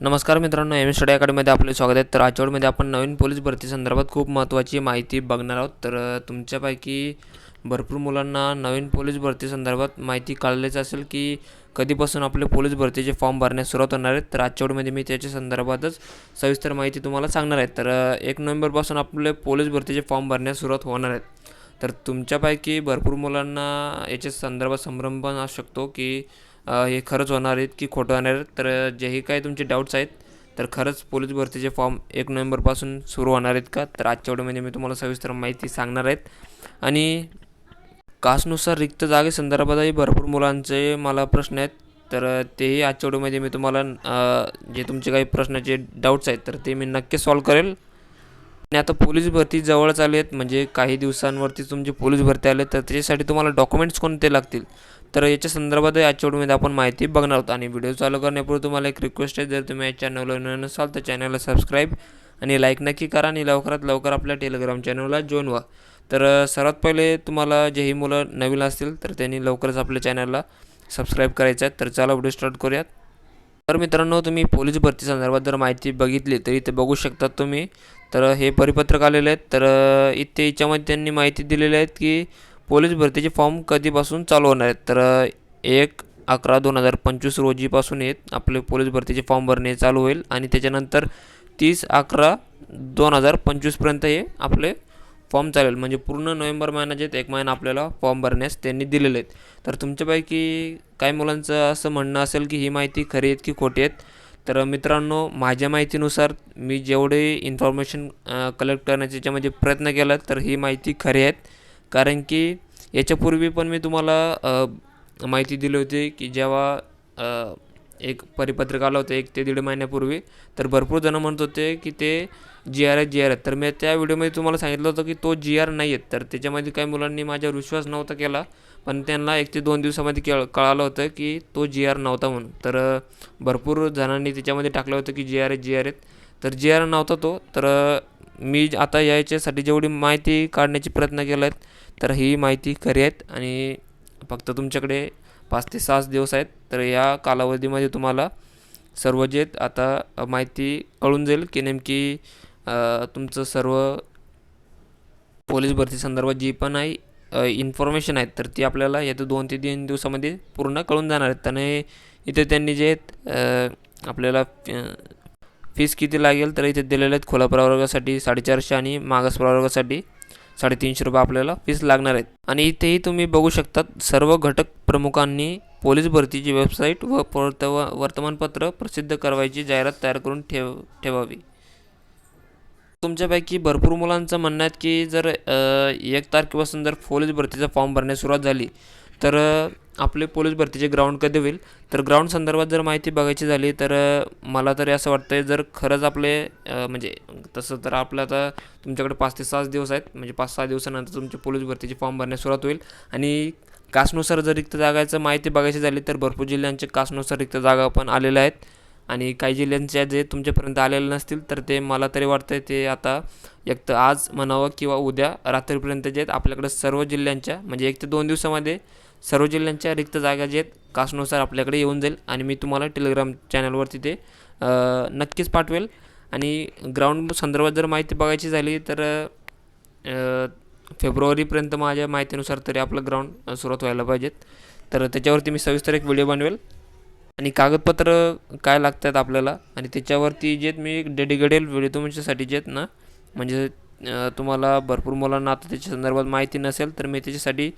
नमस्कार मित्रांनो M study अकॅडमीमध्ये आपले स्वागत आहे. तर आजच्या आपण नवीन पोलीस भरती संदर्भात खूप महत्त्वाची माहिती बघणार आहोत. तर तुमच्यापैकी भरपूर मुलांना नवीन पोलीस भरती संदर्भात माहिती कळलेच असेल की कधीपासून आपले पोलीस भरतीचे फॉर्म भरण्यास सुरुवात होणार आहेत तर आजच्या मी त्याच्या संदर्भातच सविस्तर माहिती तुम्हाला सांगणार आहे. तर एक नोव्हेंबरपासून आपले पोलीस भरतीचे फॉर्म भरण्यास सुरुवात होणार आहेत तर तुमच्यापैकी भरपूर मुलांना याच्या संदर्भात संभ्रम पण असू शकतो की हे खरंच होणार आहेत की खोटं होणार आहेत? तर जे जेही काही तुमचे डाऊट्स आहेत तर खरंच पोलीस भरतीचे फॉर्म एक नोव्हेंबरपासून सुरू होणार आहेत का? तर आजच्या व्हिडिओमध्ये मी तुम्हाला सविस्तर माहिती सांगणार आहेत. आणि कास्टनुसार रिक्त जागेसंदर्भातही भरपूर मुलांचे मला प्रश्न आहेत. तर तेही आजच्या व्हिडिओमध्ये मी तुम्हाला जे तुमचे काही प्रश्नाचे डाऊट्स आहेत तर ते मी नक्की सॉल्व करेल. आणि आता पोलीस भरती जवळच आली आहेत म्हणजे काही दिवसांवरती तुमची पोलीस भरती आले तर त्याच्यासाठी तुम्हाला डॉक्युमेंट्स कोणते लागतील? तर याच्या संदर्भातही आजच्या व्हिडिओमध्ये आपण माहिती बघणार आहोत. आणि व्हिडिओ चालू करण्यापूर्वी तुम्हाला एक रिक्वेस्ट आहे जर तुम्ही या चॅनलवर नवीन नसाल तर चॅनलला सबस्क्राईब आणि लाईक नक्की करा आणि लवकरात लवकर आपल्या टेलिग्राम चॅनलला जॉईन व्हा. तर सर्वात पहिले तुम्हाला जेही मुलं नवीन असतील तर त्यांनी लवकरच आपल्या चॅनलला सबस्क्राईब करायचं आहे. तर चला व्हिडिओ स्टार्ट करूयात. तर मित्रांनो तुम्ही पोलीस भरती संदर्भात जर माहिती बघितली तर इथे बघू शकतात तुम्ही. तर हे परिपत्रक आलेले आहेत. तर इथे याच्यामध्ये त्यांनी माहिती दिलेली आहेत की पोलीस भरतीचे फॉर्म कधीपासून चालू होणार आहेत? तर एक अकरा दोन हजार पंचवीस रोजीपासून येत आपले पोलीस भरतीचे फॉर्म भरणे चालू होईल आणि त्याच्यानंतर तीस अकरा दोन हजार पंचवीसपर्यंत हे आपले फॉर्म चालेल. म्हणजे पूर्ण नोव्हेंबर महिन्याचे एक महिना आपल्याला फॉर्म भरण्यास त्यांनी दिलेले आहेत. तर तुमच्यापैकी काही मुलांचं असं म्हणणं असेल की ही माहिती खरी आहेत की खोटी आहेत? तर मित्रांनो माझ्या माहितीनुसार मी जेवढे इन्फॉर्मेशन कलेक्ट करण्याचे याच्यामध्ये प्रयत्न केला तर ही माहिती खरी आहेत. कारण की याच्यापूर्वी पण मी तुम्हाला माहिती दिली होती की जेव्हा एक परिपत्रक आलं होतं एक ते दीड महिन्यापूर्वी तर भरपूर जणं म्हणत होते की ते जी आर आहेत जी आर आहेत. तर मी त्या व्हिडिओमध्ये तुम्हाला सांगितलं होतं की तो जी आर नाही आहेत तर त्याच्यामध्ये काही मुलांनी माझ्यावर विश्वास नव्हता केला पण त्यांना एक ते दोन दिवसामध्ये केळ कळालं होतं की तो जी आर नव्हता म्हणून. तर भरपूर जणांनी त्याच्यामध्ये टाकलं होतं की जी आर आहेत जी आर आहेत. तर जी आर नव्हता तो तर मी आता याच्यासाठी जेवढी माहिती काढण्याची प्रयत्न केला आहेत तर ही माहिती खरी आहेत आणि फक्त तुमच्याकडे पाच ते सहा दिवस आहेत तर या कालावधीमध्ये तुम्हाला सर्व जे आता माहिती कळून जाईल की नेमकी तुमचं सर्व पोलीस भरती संदर्भात जी पण आहे इन्फॉर्मेशन आहेत तर ती आपल्याला येत्या दोन ते तीन दिवसामध्ये पूर्ण कळून जाणार आहेत. त्याने इथे त्यांनी जे आहेत आपल्याला फीस किती लागेल? तर इथे दिलेले आहेत खुला प्रवर्गासाठी साडेचारशे आणि मागास प्रवर्गासाठी साडेतीनशे रुपये आपल्याला फीस लागणार आहेत. आणि इथेही तुम्ही बघू शकतात सर्व घटक प्रमुखांनी पोलीस भरतीची वेबसाईट व वर्तव वर्तमानपत्र प्रसिद्ध करवायची जाहिरात तयार करून ठेव ठेवावी. तुमच्यापैकी भरपूर मुलांचं म्हणणं आहे की जर एक तारखेपासून जर पोलीस भरतीचा फॉर्म भरण्यास सुरुवात झाली तर आपले पोलीस भरतीचे ग्राउंड कधी होईल? तर ग्राउंड संदर्भात जर माहिती बघायची झाली तर मला तरी असं वाटतं आहे जर खरंच आपले म्हणजे तसं तर आपलं आता तुमच्याकडे पाच ते सहा दिवस आहेत म्हणजे पाच सहा दिवसानंतर तुमचे पोलीस भरतीचे फॉर्म भरण्यास सुरुवात होईल. आणि कासनुसार जर रिक्त जागाचं माहिती बघायची झाली तर भरपूर जिल्ह्यांचे कासनुसार रिक्त जागा पण आलेल्या आहेत. आणि काही जिल्ह्यांच्या जे तुमच्यापर्यंत आलेले नसतील तर ते मला तरी वाटतं ते आता एक तर आज म्हणावं किंवा उद्या रात्रीपर्यंत जे आहेत आपल्याकडे सर्व जिल्ह्यांच्या म्हणजे एक ते दोन दिवसामध्ये सर्व जिल्ह्यांच्या रिक्त जागा जे आहेत कासनुसार आपल्याकडे येऊन जाईल आणि मी तुम्हाला टेलिग्राम चॅनलवरती ते नक्कीच पाठवेल. आणि ग्राउंड संदर्भात जर माहिती बघायची झाली तर फेब्रुवारीपर्यंत माझ्या माहितीनुसार तरी आपलं ग्राउंड सुरुवात व्हायला पाहिजेत. तर त्याच्यावरती मी सविस्तर एक व्हिडिओ बनवेल. आणि कागदपत्र काय लागतात आपल्याला? आणि त्याच्यावरती जे आहेत मी एक डेडिकेटेड व्हिडिओ तुमच्यासाठी जे आहेत ना म्हणजे तुम्हाला भरपूर मुलांना आता त्याच्या संदर्भात माहिती नसेल तर मी त्याच्यासाठी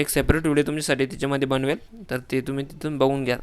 एक सेपरेट व्हिडिओ तुमच्यासाठी त्याच्यामध्ये बनवेल. तर ते तुम्ही तिथून बघून घ्या.